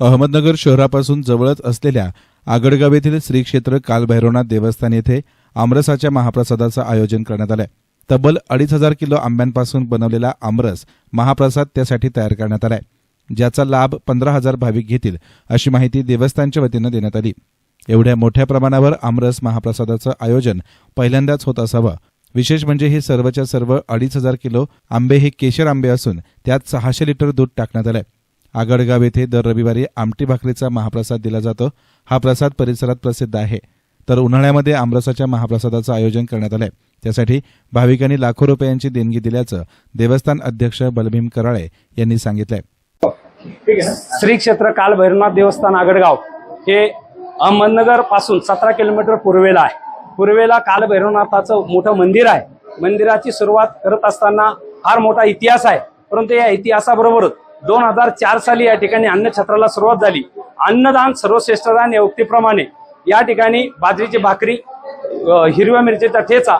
अहमदनगर शहरापासून जवळच असलेल्या आगडगाव येथील श्री क्षेत्र कालभैरवनाथ देवस्थान येथे आमरसाच्या महाप्रसादाचं आयोजन करण्यात आलंय. तब्बल अडीच हजार किलो आंब्यांपासून बनवलेला आमरस महाप्रसाद त्यासाठी तयार करण्यात आलाय. ज्याचा लाभ पंधरा हजार भाविक घेतील अशी माहिती देवस्थानच्या वतीनं देण्यात आली. एवढ्या मोठ्या प्रमाणावर आमरस महाप्रसादाचं आयोजन पहिल्यांदाच होत असावं. विशेष म्हणजे हे सर्वच्या सर्व अडीच हजार किलो आंबे हे केशर आंबे असून त्यात सहाशे लिटर दूध टाकण्यात आलंय. आगडगाव येथे दर रविवारी आमटी भाकरीचा महाप्रसाद दिला जातो. हा प्रसाद परिसरात प्रसिद्ध आहे. तर उन्हाळ्यामध्ये आमरसाच्या महाप्रसादाचं आयोजन करण्यात आलंय. त्यासाठी भाविकांनी लाखो रुपयांची देणगी दिल्याचं देवस्थान अध्यक्ष बलभीम कराळे यांनी सांगितलंय. श्री क्षेत्र कालभैरवनाथ देवस्थान आगडगाव हे अहमदनगरपासून सतरा किलोमीटर पूर्वेला आहे. पूर्वेला कालभैरवनाथाचं मोठं मंदिर आहे. मंदिराची सुरुवात करत असताना फार मोठा इतिहास आहे. परंतु या इतिहासाबरोबरच दोन हजार चार साली या ठिकाणी अन्नछत्राला सुरुवात झाली. अन्नदान सर्वश्रेष्ठदान या उक्तीप्रमाणे या ठिकाणी बाजरीची भाकरी हिरव्या मिरचीचा ठेचा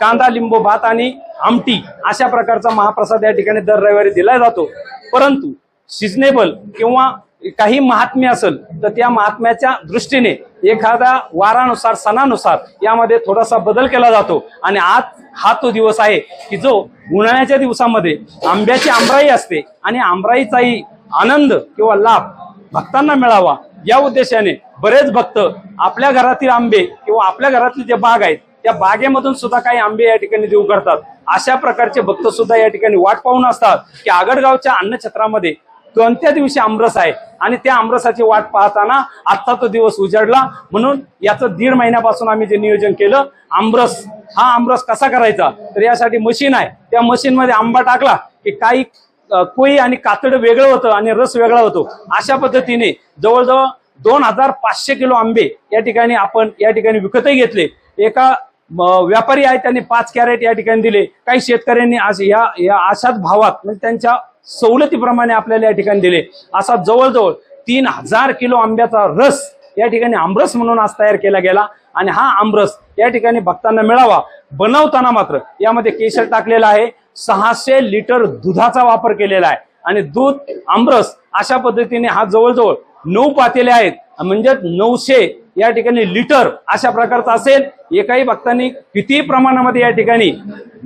कांदा लिंबू भात आणि आमटी अशा प्रकारचा महाप्रसाद या ठिकाणी दर रविवारी दिला जातो. परंतु सिजनेबल किंवा काही महात्म्य असेल तर त्या महात्म्याच्या दृष्टीने एखाद्या वारानुसार सणानुसार यामध्ये थोडासा बदल केला जातो. आणि आज हा तो दिवस आहे की जो उन्हाळ्याच्या दिवसामध्ये आंब्याची आंबराई असते आणि आंबराईचाही आनंद किंवा लाभ भक्तांना मिळावा या उद्देशाने बरेच भक्त आपल्या घरातील आंबे किंवा आपल्या घरातले जे बाग आहेत त्या बागेमधून सुद्धा काही आंबे या ठिकाणी देऊ करतात. अशा प्रकारचे भक्त सुद्धा या ठिकाणी वाट पाहून असतात की आगडगावच्या अन्नछत्रामध्ये कोणत्या दिवशी आमरस आहे? आणि त्या आमरसाची वाट पाहताना आजचा तो दिवस उजाडला. म्हणून याचं दीड महिन्यापासून आम्ही जे नियोजन केलं आमरस हा आमरस कसा करायचा? तर यासाठी मशीन आहे. त्या मशीनमध्ये आंबा टाकला की काही कोई कोळी आणि कातड वेगळं होतं आणि रस वेगळा होतो. अशा पद्धतीने जवळजवळ दोन हजार पाचशे किलो आंबे या ठिकाणी आपण या ठिकाणी विकतही घेतले. एका व्यापारी आहेत त्यांनी पाच कॅरेट या ठिकाणी दिले. काही शेतकऱ्यांनी आज या या अशाच भावात म्हणजे त्यांच्या सवलतीप्रमाणे आपल्याला या ठिकाणी दिले. असा जवळजवळ तीन हजार किलो आंब्याचा रस या ठिकाणी आमरस म्हणून आज तयार केला गेला. आणि हा आमरस या ठिकाणी भक्तांना मिळावा बनवताना मात्र यामध्ये केशर टाकलेला आहे. सहाशे लिटर दुधाचा वापर केलेला आहे. आणि दूध आमरस अशा पद्धतीने हा जवळजवळ नऊ पातेले आहेत. म्हणजे नऊशे या ठिकाणी लिटर अशा प्रकारचा असेल. एकाही भक्तांनी किती प्रमाणामध्ये या ठिकाणी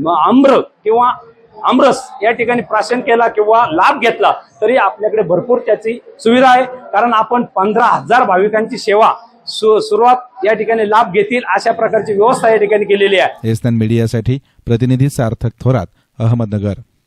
आम्र किंवा आमरस या ठिकाणी प्राशन केला किंवा लाभ घेतला तरी आपल्याकडे भरपूर त्याची सुविधा आहे. कारण आपण पंधरा हजार भाविकांची सेवा सु- सुरुवात या ठिकाणी लाभ घेतील अशा प्रकारची व्यवस्था या ठिकाणी केलेली आहे. मीडियासाठी प्रतिनिधी सार्थक थोरात अहमदनगर.